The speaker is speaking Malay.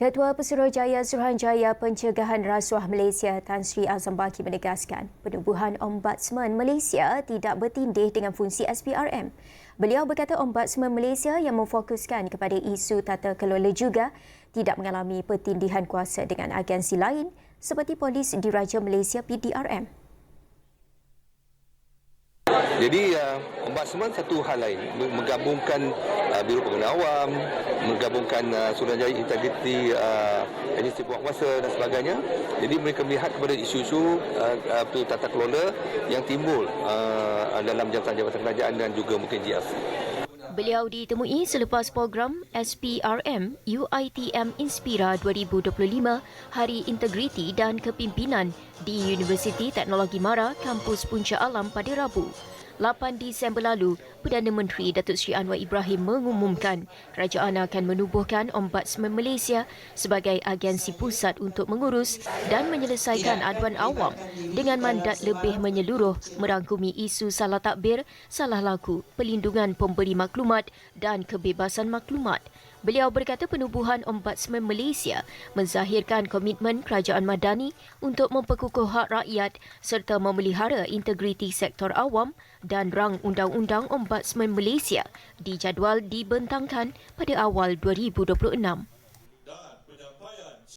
Ketua Pesuruhjaya Suruhanjaya Pencegahan Rasuah Malaysia Tan Sri Azam Baki menegaskan penubuhan Ombudsman Malaysia tidak bertindih dengan fungsi SPRM. Beliau berkata Ombudsman Malaysia yang memfokuskan kepada isu tata kelola juga tidak mengalami pertindihan kuasa dengan agensi lain seperti Polis Diraja Malaysia PDRM. Jadi uh, ombudsman satu hal lain menggabungkan Biro Pengguna Awam, menggabungkan uh, Suruhanjaya Integriti uh, Agensi Penguasa dan sebagainya. Jadi mereka melihat kepada isu-isu uh, uh, tata kelola yang timbul uh, dalam jabatan-jabatan kerajaan dan juga mungkin GRC. Beliau ditemui selepas program SPRM UITM Inspira 2025 Hari Integriti dan Kepimpinan di Universiti Teknologi Mara, Kampus Puncak Alam pada Rabu. 8 Disember lalu, Perdana Menteri Datuk Seri Anwar Ibrahim mengumumkan kerajaan akan menubuhkan Ombudsman Malaysia sebagai agensi pusat untuk mengurus dan menyelesaikan aduan awam dengan mandat lebih menyeluruh merangkumi isu salah takbir, salah laku, pelindungan pemberi maklumat dan kebebasan maklumat. Beliau berkata penubuhan Ombudsman Malaysia menzahirkan komitmen kerajaan madani untuk memperkukuh hak rakyat serta memelihara integriti sektor awam dan rang undang-undang Ombudsman Malaysia dijadual dibentangkan pada awal 2026.